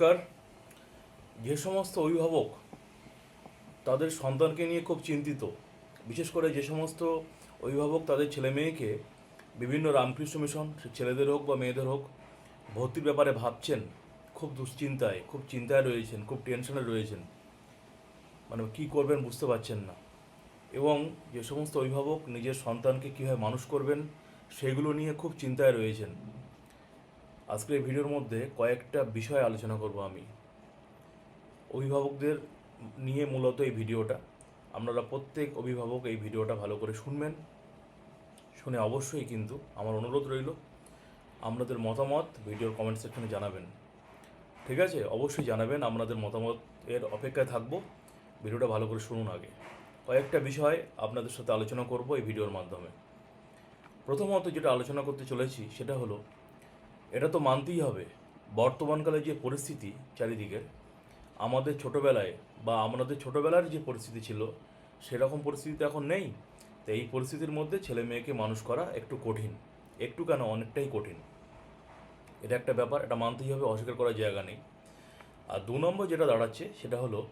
নমস্কার। যে সমস্ত অভিভাবক তাদের সন্তানকে নিয়ে খুব চিন্তিত, বিশেষ করে যে সমস্ত অভিভাবক তাদের ছেলে মেয়েকে বিভিন্ন রামকৃষ্ণ মিশন ছেলেদের হোক বা মেয়েদের হোক, ভর্তির ব্যাপারে ভাবছেন, খুব দুশ্চিন্তায়, খুব চিন্তায় রয়েছেন, খুব টেনশনে রয়েছেন। মানে কী করবেন বুঝতে পারছেন না। এবং যে সমস্ত অভিভাবক নিজের সন্তানকে কীভাবে মানুষ করবেন, সেগুলো নিয়ে খুব চিন্তায় রয়েছেন। আজকের এই ভিডিওর মধ্যে কয়েকটা বিষয় আলোচনা করব আমি। অভিভাবকদের নিয়ে মূলত এই ভিডিওটা। আপনারা প্রত্যেক অভিভাবক এই ভিডিওটা ভালো করে শুনবেন। শুনে অবশ্যই কিন্তু আমার অনুরোধ রইল, আপনাদের মতামত ভিডিওর কমেন্ট সেকশনে জানাবেন। ঠিক আছে? অবশ্যই জানাবেন, আপনাদের মতামত এর অপেক্ষায় থাকব। ভিডিওটা ভালো করে শুনুন আগে। কয়েকটা বিষয় আপনাদের সাথে আলোচনা করব এই ভিডিওর মাধ্যমে। প্রথমত যেটা আলোচনা করতে চলেছি সেটা হলো এটা তো মানতেই হবে। বর্তমানকালে যে পরিস্থিতি চারিদিকে আমাদের ছোটোবেলায় বা আমাদের ছোটোবেলার যে পরিস্থিতি ছিল, সেরকম পরিস্থিতি তো এখন নেই। তো এই পরিস্থিতির মধ্যে ছেলে মেয়েকে মানুষ করা একটু কঠিন, একটু কেন অনেকটাই কঠিন। এটা একটা ব্যাপার, এটা মানতেই হবে, অস্বীকার করার জায়গা নেই। আর দু নম্বর যেটা দাঁড়াচ্ছে, সেটা হলো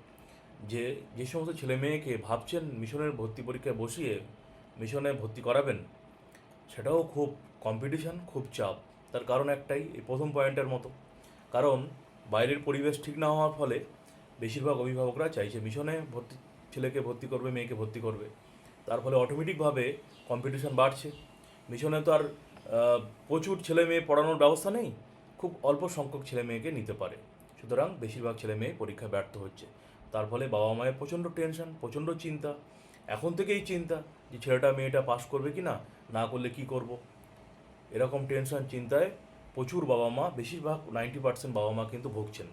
যে যে সমস্ত ছেলে মেয়েকে ভাবছেন মিশনের ভর্তি পরীক্ষায় বসিয়ে, মিশনে ভর্তি করাবেন, সেটাও খুব কম্পিটিশান খুব চাপ। তার কারণ একটাই, এই প্রথম পয়েন্টের মতো। কারণ, বাইরের পরিবেশ ঠিক না হওয়ার ফলে বেশিরভাগ অভিভাবকরা চাইছে মিশনে ভর্তি, ছেলেকে ভর্তি করবে, মেয়েকে ভর্তি করবে। তার ফলে অটোমেটিকভাবে কম্পিটিশন বাড়ছে। মিশনে তো আর প্রচুর ছেলে মেয়ে পড়ানোর ব্যবস্থা নেই, খুব অল্প সংখ্যক ছেলে মেয়েকে নিতে পারে। সুতরাং বেশিরভাগ ছেলে মেয়ে পরীক্ষা ব্যর্থ হচ্ছে। তার ফলে বাবা মায়ের প্রচণ্ড টেনশন প্রচণ্ড চিন্তা। এখন থেকেই চিন্তা যে ছেলেটা, মেয়েটা পাশ করবে কি না না করলে কি করব? এরকম টেনশন চিন্তায় প্রচুর বাবা মা, বেশিরভাগ নাইনটি পার্সেন্ট বাবা মা কিন্তু ভুগছেন।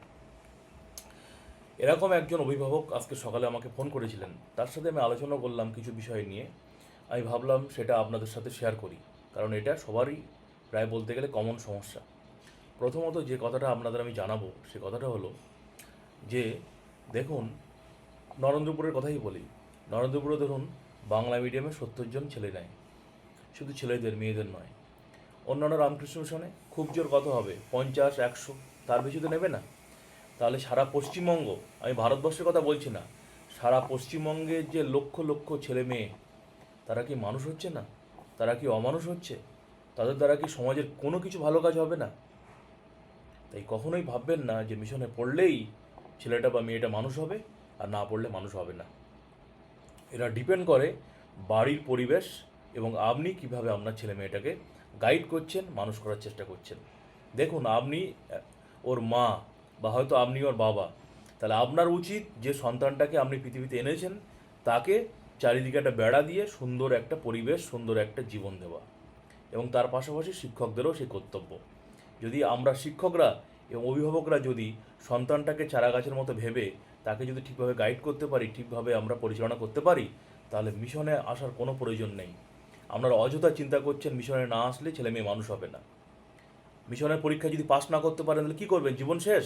এরকম একজন অভিভাবক আজকে সকালে আমাকে ফোন করেছিলেন। তার সাথে আমি আলোচনা করলাম কিছু বিষয় নিয়ে। আমি ভাবলাম সেটা আপনাদের সাথে শেয়ার করি। কারণ এটা সবারই প্রায় বলতে গেলে কমন সমস্যা। প্রথমত যে কথাটা আপনাদের আমি জানাব, সে কথাটা হলো যে, দেখুন, নরেন্দ্রপুরের কথাই বলি। নরেন্দ্রপুরে ধরুন, বাংলা মিডিয়ামে সত্তর জন ছেলে নেয় শুধু ছেলেদের, মেয়েদের নয়। অন্যান্য রামকৃষ্ণ মিশনে খুব জোর কত হবে, পঞ্চাশ, একশো, তার বেশি তো নেবে না। তাহলে সারা পশ্চিমবঙ্গ, আমি ভারতবর্ষের কথা বলছি না, সারা পশ্চিমবঙ্গের যে লক্ষ লক্ষ ছেলে মেয়ে, তারা কি মানুষ হচ্ছে না? তারা কি অমানুষ হচ্ছে? তাদের দ্বারা কি সমাজের কোনো কিছু ভালো কাজ হবে না? তাই কখনোই ভাববেন না যে মিশনে পড়লেই ছেলেটা বা মেয়েটা মানুষ হবে, আর না পড়লে মানুষ হবে না। এরা ডিপেন্ড করে বাড়ির পরিবেশ এবং আপনি কীভাবে আপনার ছেলে মেয়েটাকে গাইড করছেন, মানুষ করার চেষ্টা করছেন। দেখুন, আপনি, ওর মা বা হয়তো আপনি ওর বাবা, তাহলে আপনার উচিত যে সন্তানটাকে আপনি পৃথিবীতে এনেছেন, তাকে চারিদিকে একটা বেড়া দিয়ে সুন্দর একটা পরিবেশ, সুন্দর একটা জীবন দেওয়া। এবং তার পাশাপাশি শিক্ষকদেরও সেই কর্তব্য। যদি আমরা শিক্ষকরা এবং অভিভাবকরা যদি সন্তানটাকে চারা গাছের মতো ভেবে, তাকে যদি ঠিকভাবে গাইড করতে পারি, ঠিকভাবে আমরা পরিচালনা করতে পারি, তাহলে মিশনে আসার কোনো প্রয়োজন নেই। আপনারা অযথা চিন্তা করছেন, মিশনে না আসলে ছেলে মেয়ে মানুষ হবে না। মিশনের পরীক্ষা যদি পাস না করতে পারেন, তাহলে কী করবেন? জীবন শেষ?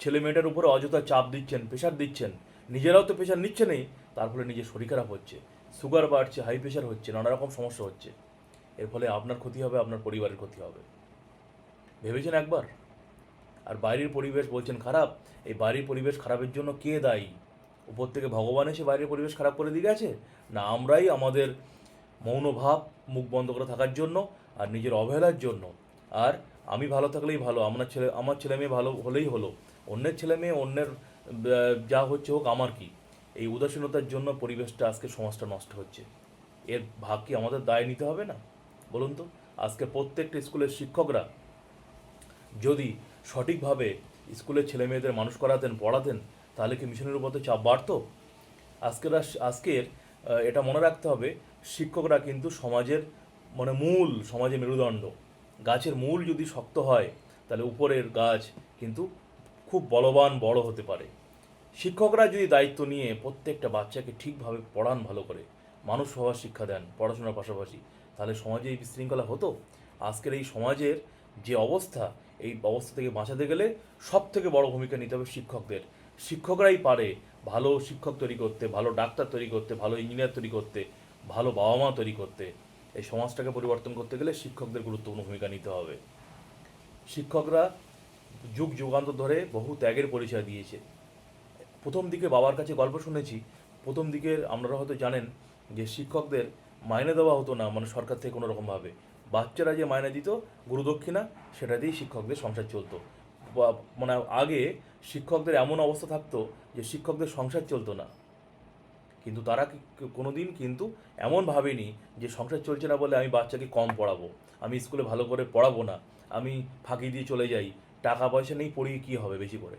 ছেলে মেয়েটার উপরে অযথা চাপ দিচ্ছেন প্রেশার দিচ্ছেন। নিজেরাও তো প্রেশার নিচ্ছেনই, তার ফলে নিজের শরীর খারাপ হচ্ছে। সুগার বাড়ছে হাই প্রেশার হচ্ছে নানা রকম সমস্যা হচ্ছে। এর ফলে আপনার ক্ষতি হবে, আপনার পরিবারের ক্ষতি হবে। ভেবেছেন একবার? আর বাইরের পরিবেশ বলছেন খারাপ, এই বাইরের পরিবেশ খারাপের জন্য কে দায়ী? উপর থেকে ভগবান এসে বাইরের পরিবেশ খারাপ করে দিয়ে গেছে? না, আমরাই আমাদের মৌনভাব, মুখ বন্ধ করে থাকার জন্য আর নিজের অবহেলার জন্য। আর আমি ভালো থাকলেই ভালো, আমার ছেলে আমার ছেলে মেয়ে ভালো হলেই হলো। অন্যের ছেলে মেয়ে, অন্যের যা হচ্ছে হোক, আমার কি? এই উদাসীনতার জন্য পরিবেশটা আজকে সমাজটা নষ্ট হচ্ছে। এর ভাগ কি আমাদের দায় নিতে হবে না? বলুন তো, আজকে প্রত্যেকটা স্কুলের শিক্ষকরা যদি সঠিকভাবে স্কুলের ছেলে মেয়েদের মানুষ করাতেন, পড়াতেন, তাহলে কি মিশনের উপর তো চাপ বাড়তো? আজকের আজকের এটা মনে রাখতে হবে শিক্ষকরা কিন্তু সমাজের মানে মূল, সমাজের মেরুদণ্ড। গাছের মূল যদি শক্ত হয়, তাহলে উপরের গাছ কিন্তু খুব বলবান বড় হতে পারে। শিক্ষকরা যদি দায়িত্ব নিয়ে প্রত্যেকটা বাচ্চাকে ঠিকভাবে পড়ান ভালো করে, মানুষ হওয়ার শিক্ষা দেন পড়াশোনার পাশাপাশি, তাহলে সমাজে এই বিশৃঙ্খলা হতো? আজকের এই সমাজের যে অবস্থা, এই অবস্থা থেকে বাঁচাতে গেলে সব থেকে বড় ভূমিকা নিতে হবে শিক্ষকদের। শিক্ষকরাই পারে ভালো শিক্ষক তৈরি করতে, ভালো ডাক্তার তৈরি করতে, ভালো ইঞ্জিনিয়ার তৈরি করতে। ভালো বাবা মা তৈরি করতে, এই সমাজটাকে পরিবর্তন করতে গেলে শিক্ষকদের গুরুত্বপূর্ণ ভূমিকা নিতে হবে। শিক্ষকরা যুগ যুগান্তর ধরে বহু ত্যাগের পরিচয় দিয়েছে। প্রথম দিকে বাবার কাছে গল্প শুনেছি, প্রথম দিকের আপনারা হয়তো জানেন যে শিক্ষকদের মাইনে দেওয়া হতো না মানে সরকার থেকে কোনো রকমভাবে। বাচ্চারা যে মাইনে দিত, গুরুদক্ষিণা, সেটা দিয়েই শিক্ষকদের সংসার চলতো। মানে আগে শিক্ষকদের এমন অবস্থা থাকতো যে শিক্ষকদের সংসার চলতো না। কিন্তু তারা কোনো দিন কিন্তু এমন ভাবেনি যে সংসার চলছে না বলে আমি বাচ্চাকে কম পড়াবো, আমি স্কুলে ভালো করে পড়াবো না, আমি ফাঁকি দিয়ে চলে যাই, টাকা পয়সা নেই পড়িয়ে কী হবে বেশি করে?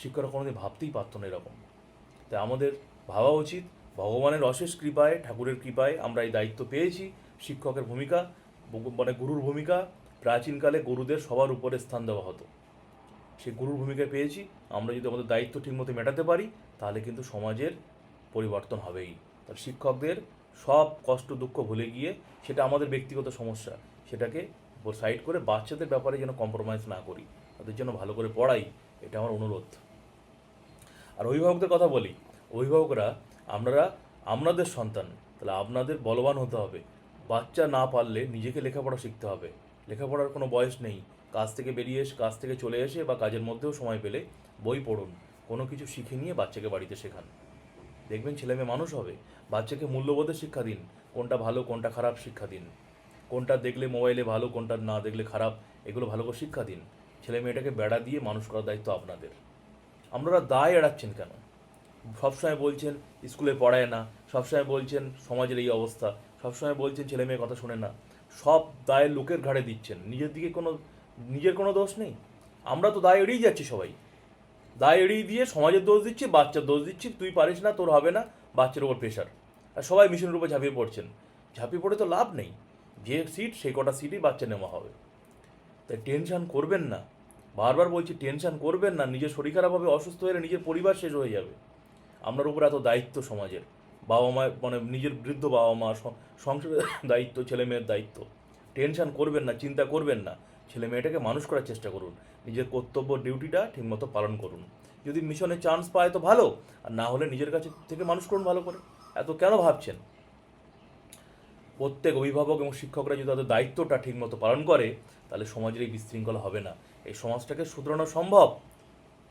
শিক্ষকরা কোনোদিন ভাবতেই পারতো না এরকম। তাই আমাদের ভাবা উচিত, ভগবানের অশেষ কৃপায়, ঠাকুরের কৃপায় আমরা এই দায়িত্ব পেয়েছি, শিক্ষকের ভূমিকা মানে গুরুর ভূমিকা, প্রাচীনকালে গুরুদের সবার উপরে স্থান দেওয়া হতো। সেই গুরুর ভূমিকা পেয়েছি, আমরা যদি আমাদের দায়িত্ব ঠিকমতো মেটাতে পারি, তাহলে কিন্তু সমাজের পরিবর্তন হবেই। তার শিক্ষকদের সব কষ্ট, দুঃখ ভুলে গিয়ে সেটা আমাদের ব্যক্তিগত সমস্যা, সেটাকে সাইড করে বাচ্চাদের ব্যাপারে যেন কম্প্রোমাইজ না করি, তাদের জন্য ভালো করে পড়াই, এটা আমার অনুরোধ। আর অভিভাবকদের কথা বলি, অভিভাবকরা আপনারা, আপনাদের সন্তান, তাহলে আপনাদের বলবান হতে হবে। বাচ্চা না পারলে নিজেকে লেখাপড়া শিখতে হবে। লেখাপড়ার কোনো বয়স নেই। কাজ থেকে বেরিয়ে এসে, কাজ থেকে চলে এসে বা কাজের মধ্যেও সময় পেলে বই পড়ুন। কোনো কিছু শিখে নিয়ে বাচ্চাকে বাড়িতে শেখান। দেখবেন ছেলে মেয়ে মানুষ হবে। বাচ্চাকে মূল্যবোধের শিক্ষা দিন। কোনটা ভালো, কোনটা খারাপ শিক্ষা দিন। কোনটা দেখলে মোবাইলে ভালো, কোনটা না দেখলে খারাপ, এগুলো ভালো করে শিক্ষা দিন। ছেলে মেয়েটাকে বেড়া দিয়ে মানুষ করার দায়িত্ব আপনাদের। আপনারা দায় এড়াচ্ছেন কেন? সবসময় বলছেন, স্কুলে পড়ায় না। সবসময় বলছেন, সমাজের এই অবস্থা। সবসময় বলছেন, ছেলে মেয়ে কথা শোনে না। সব দায় লোকের ঘাড়ে দিচ্ছেন। নিজের দিকে কোনো, নিজের কোনো দোষ নেই। আমরা তো দায় এড়িয়ে যাচ্ছি সবাই। দায় এড়িয়ে দিয়ে সমাজের দোষ দিচ্ছি, বাচ্চার দোষ দিচ্ছি, তুই পারিস না, তোর হবে না, বাচ্চার উপর প্রেশার আর সবাই মিশনের উপর ঝাঁপিয়ে পড়ছেন। ঝাঁপিয়ে পড়ে তো লাভ নেই। যে সিট সেই কটা সিটই বাচ্চা নেওয়া হবে। তাই টেনশান করবেন না। বারবার বলছি টেনশন করবেন না। নিজের শরীর খারাপ হবে, অসুস্থ হলে নিজের পরিবার শেষ হয়ে যাবে। আপনার উপর এত দায়িত্ব সমাজের। বাবা মায়ের মানে নিজের বৃদ্ধ বাবা মা সংসারের দায়িত্ব ছেলে মেয়ের দায়িত্ব। টেনশন করবেন না, চিন্তা করবেন না। ছেলে মেয়েটাকে মানুষ করার চেষ্টা করুন। নিজের কর্তব্য, ডিউটিটা ঠিকমতো পালন করুন। যদি মিশনে চান্স পায় তো ভালো, আর না হলে নিজের কাছে থেকে মানুষ করুন ভালো করে। এত কেন ভাবছেন? প্রত্যেক অভিভাবক এবং শিক্ষকরা যদি তাদের দায়িত্বটা ঠিকমতো পালন করে, তাহলে সমাজের এই বিশৃঙ্খলা হবে না। এই সমাজটাকে শুধরানো সম্ভব?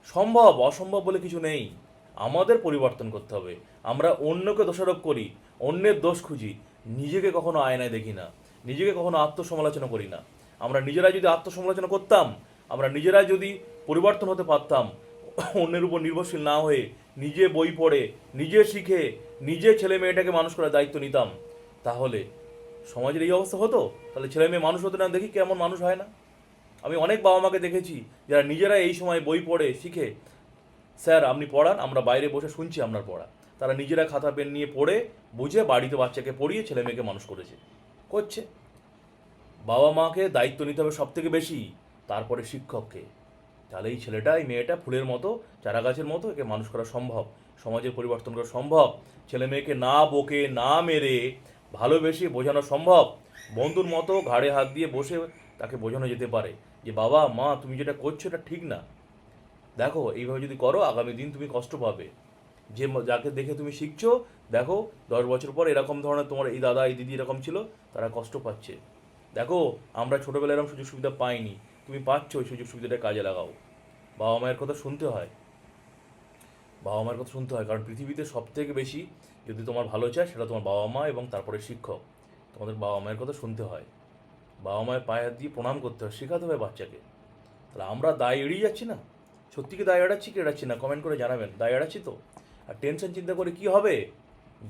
সম্ভব, অসম্ভব বলে কিছু নেই। আমাদের পরিবর্তন করতে হবে। আমরা অন্যকে দোষারোপ করি, অন্যের দোষ খুঁজি। নিজেকে কখনো আয়নায় দেখি না। নিজেকে কখনো আত্মসমালোচনা করি না। আমরা নিজেরা যদি আত্মসমালোচনা করতাম, আমরা নিজেরা যদি পরিবর্তন হতে পারতাম, অন্যের উপর নির্ভরশীল না হয়ে নিজে বই পড়ে, নিজে শিখে, নিজে ছেলে মেয়েটাকে মানুষ করার দায়িত্ব নিতাম, তাহলে সমাজের এই অবস্থা হতো? তাহলে ছেলে মেয়ে মানুষ হতো না, দেখি কেমন মানুষ হয় না? আমি অনেক বাবা মাকে দেখেছি, যারা নিজেরা এই সময় বই পড়ে, শিখে, স্যার, আপনি পড়ান, আমরা বাইরে বসে শুনছি আপনার পড়া। তারা নিজেরা খাতা, পেন নিয়ে পড়ে, বুঝে বাড়িতে বাচ্চাকে পড়িয়ে ছেলে মেয়েকে মানুষ করেছে, করছে। বাবা মাকে দায়িত্ব নিতে হবে সব থেকে বেশি, তারপরে শিক্ষককে। তাহলে এই ছেলেটা, এই মেয়েটা ফুলের মতো চারা গাছের মতো একে মানুষ করা সম্ভব, সমাজের পরিবর্তন করা সম্ভব। ছেলে মেয়েকে না বকে, না মেরে, ভালোবেসে বোঝানো সম্ভব। বন্ধুর মতো ঘাড়ে হাত দিয়ে বসে তাকে বোঝানো যেতে পারে যে, বাবা, মা, তুমি যেটা করছ এটা ঠিক না। দেখো, এইভাবে যদি করো, আগামী দিন তুমি কষ্ট পাবে। যে যাকে দেখে তুমি শিখছো, দেখো, দশ বছর পর এরকম ধরনের তোমার এই দাদা, এই দিদি এরকম ছিল, তারা কষ্ট পাচ্ছে। দেখো, আমরা ছোটোবেলায় এরকম সুযোগ সুবিধা পাইনি। তুমি পাচ্ছ ওই সুযোগ সুবিধাটা কাজে লাগাও। বাবা মায়ের কথা শুনতে হয়। বাবা মায়ের কথা শুনতে হয়, কারণ পৃথিবীতে সব থেকে বেশি যদি তোমার ভালো চায়, সেটা তোমার বাবা মা এবং তারপরে শিক্ষক। তোমাদের বাবা মায়ের কথা শুনতে হয়। বাবা মায়ের পায়ে হাত দিয়ে প্রণাম করতে হয়, শেখাতে হয় বাচ্চাকে। তাহলে আমরা দায় এড়িয়ে যাচ্ছি না? সত্যি কি দায় এড়াচ্ছি, কি এড়াচ্ছি না? কমেন্ট করে জানাবেন। দায় এড়াচ্ছি তো? আর টেনশন চিন্তা করে কি হবে?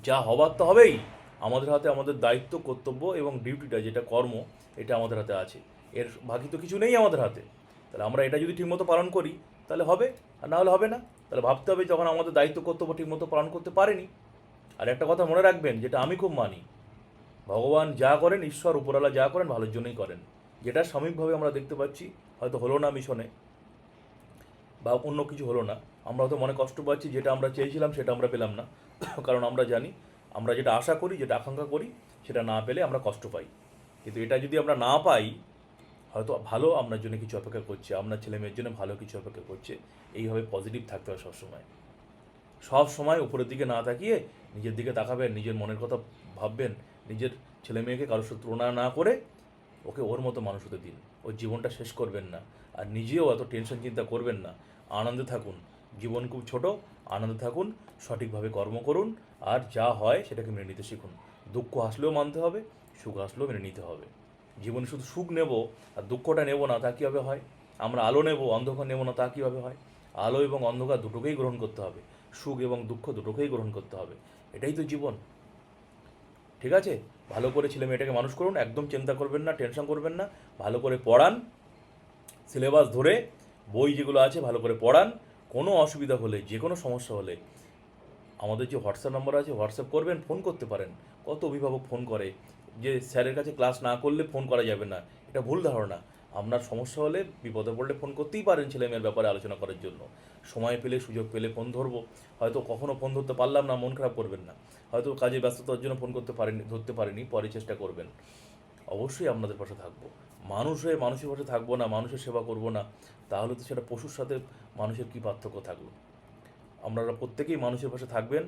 যা হবার তো হবেই। আমাদের হাতে আমাদের দায়িত্ব, কর্তব্য এবং ডিউটিটা যেটা কর্ম, এটা আমাদের হাতে আছে। এর বাকি তো কিছু নেই আমাদের হাতে। তাহলে আমরা এটা যদি ঠিকমতো পালন করি, তাহলে হবে? আর না হলে হবে না? তাহলে ভাবতে হবে যখন আমাদের দায়িত্ব, কর্তব্য ঠিকমতো পালন করতে পারেনি। আর একটা কথা মনে রাখবেন, যেটা আমি খুব মানি, ভগবান যা করেন, ঈশ্বর উপরালা যা করেন, ভালোর জন্যই করেন। যেটা সাময়িকভাবে আমরা দেখতে পাচ্ছি, হয়তো হলো না মিশনে, বা অন্য কিছু হলো না। আমরা হয়তো মনে কষ্ট পাচ্ছি, যেটা আমরা চেয়েছিলাম, সেটা আমরা পেলাম না। কারণ আমরা জানি আমরা যেটা আশা করি, যেটা আকাঙ্ক্ষা করি, সেটা না পেলে আমরা কষ্ট পাই। কিন্তু এটা যদি আমরা না পাই, হয়তো ভালো আপনার জন্য কিছু অপেক্ষা করছে, আপনার ছেলে মেয়ের জন্য ভালো কিছু অপেক্ষা করছে, এইভাবে পজিটিভ থাকতে হয় সবসময়। সব সময় উপরের দিকে না তাকিয়ে নিজের দিকে তাকাবেন, নিজের মনের কথা ভাববেন, নিজের ছেলে মেয়েকে কারোর সাথে তুলনা না করে ওকে ওর মতো মানুষ হতে দিন। ওর জীবনটা শেষ করবেন না। আর নিজেও এত টেনশন চিন্তা করবেন না। আনন্দে থাকুন। জীবন খুব ছোট, আনন্দে থাকুন, সঠিকভাবে কর্ম করুন, আর যা হয় সেটাকে মেনে নিতে শিখুন। দুঃখ আসলেও মানতে হবে, সুখ আসলেও মেনে নিতে হবে। জীবনে শুধু সুখ নেব আর দুঃখটা নেব না, তা কীভাবে হয়? আমরা আলো নেব, অন্ধকার নেব না, তা কীভাবে হয়? আলো এবং অন্ধকার দুটোকেই গ্রহণ করতে হবে। সুখ এবং দুঃখ দুটোকেই গ্রহণ করতে হবে। এটাই তো জীবন। ঠিক আছে? ভালো করে ছেলে মেয়েটাকে মানুষ করুন, একদম চিন্তা করবেন না, টেনশন করবেন না। ভালো করে পড়ান, সিলেবাস ধরে, বই যেগুলো আছে ভালো করে পড়ান কোনো অসুবিধা হলে, যে কোনো সমস্যা হলে আমাদের যে হোয়াটসঅ্যাপ নাম্বার আছে হোয়াটসঅ্যাপ করবেন ফোন করতে পারেন। কত অভিভাবক ফোন করে যে, স্যারের কাছে ক্লাস না করলে ফোন করা যাবে না। এটা ভুল ধারণা। আপনার সমস্যা হলে বিপদে পড়লে ফোন করতেই পারেন ছেলে মেয়ের ব্যাপারে আলোচনা করার জন্য। সময় পেলে, সুযোগ পেলে ফোন ধরবো। হয়তো কখনও ফোন ধরতে পারলাম না, মন খারাপ করবেন না। হয়তো কাজে ব্যস্ততার জন্য ফোন করতে পারেনি, ধরতে পারিনি, পরে চেষ্টা করবেন। অবশ্যই আপনাদের পাশে থাকব। মানুষ হয়ে মানুষের পাশে থাকব না, মানুষের সেবা করব না, তাহলে তো সেটা পশুর সাথে মানুষের কী পার্থক্য থাকল? আপনারা প্রত্যেকেই মানুষের পাশে থাকবেন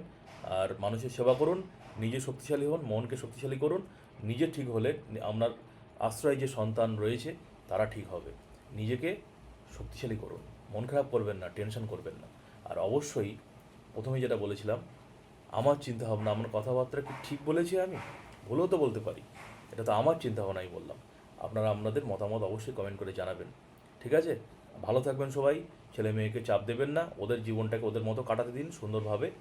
আর মানুষের সেবা করুন, নিজে শক্তিশালী হন, মনকে শক্তিশালী করুন, নিজে ঠিক হলে আপনার আশ্রয় যে সন্তান রয়েছে, তারা ঠিক হবে। নিজেকে শক্তিশালী করুন, মন খারাপ করবেন না, টেনশন করবেন না। আর অবশ্যই প্রথমে যেটা বলেছিলাম, আমার চিন্তাভাবনা, আমার কথাবার্তা কি ঠিক বলেছি আমি? ভুলও তো বলতে পারি। এটা তো আমার চিন্তাভাবনাই বললাম। আপনারা আপনাদের মতামত অবশ্যই কমেন্ট করে জানাবেন। ঠিক আছে? ভালো থাকবেন সবাই। ছেলে মেয়েকে চাপ দেবেন না। ওদের জীবনটাকে ওদের মতো কাটাতে দিন সুন্দরভাবে।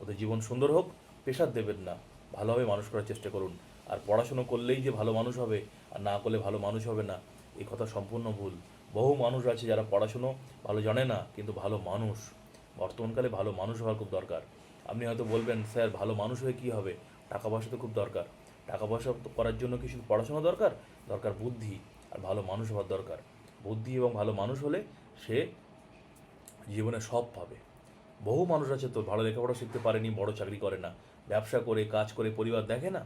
ওদের জীবন সুন্দর হোক প্রেশার দেবেন না। ভালোভাবে মানুষ করার চেষ্টা করুন। আর পড়াশুনো করলেই যে ভালো মানুষ হবে, আর না করলে ভালো মানুষ হবে না এই কথা সম্পূর্ণ ভুল। বহু মানুষ আছে যারা পড়াশুনো ভালো জানে না, কিন্তু ভালো মানুষ। বর্তমানকালে ভালো মানুষ হওয়ার খুব দরকার। আপনি হয়তো বলবেন, স্যার, ভালো মানুষ হয়ে কী হবে? টাকা পয়সা তো খুব দরকার। টাকা পয়সা করার জন্য কি শুধু পড়াশোনা দরকার? দরকার বুদ্ধি আর ভালো মানুষ হওয়ার দরকার। বুদ্ধি এবং ভালো মানুষ হলে সে জীবনে সব পাবে। বহু মানুষ আছে তো ভালো লেখাপড়া শিখতে পারেনি, বড় চাকরি করে না। ব্যবসা করে, কাজ করে, পরিবার দেখে না?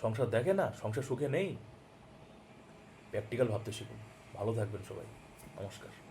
সংসার দেখে না? সংসার সুখে নেই? প্র্যাকটিক্যাল ভাবতে শিখুন। ভালো থাকবেন সবাই। নমস্কার।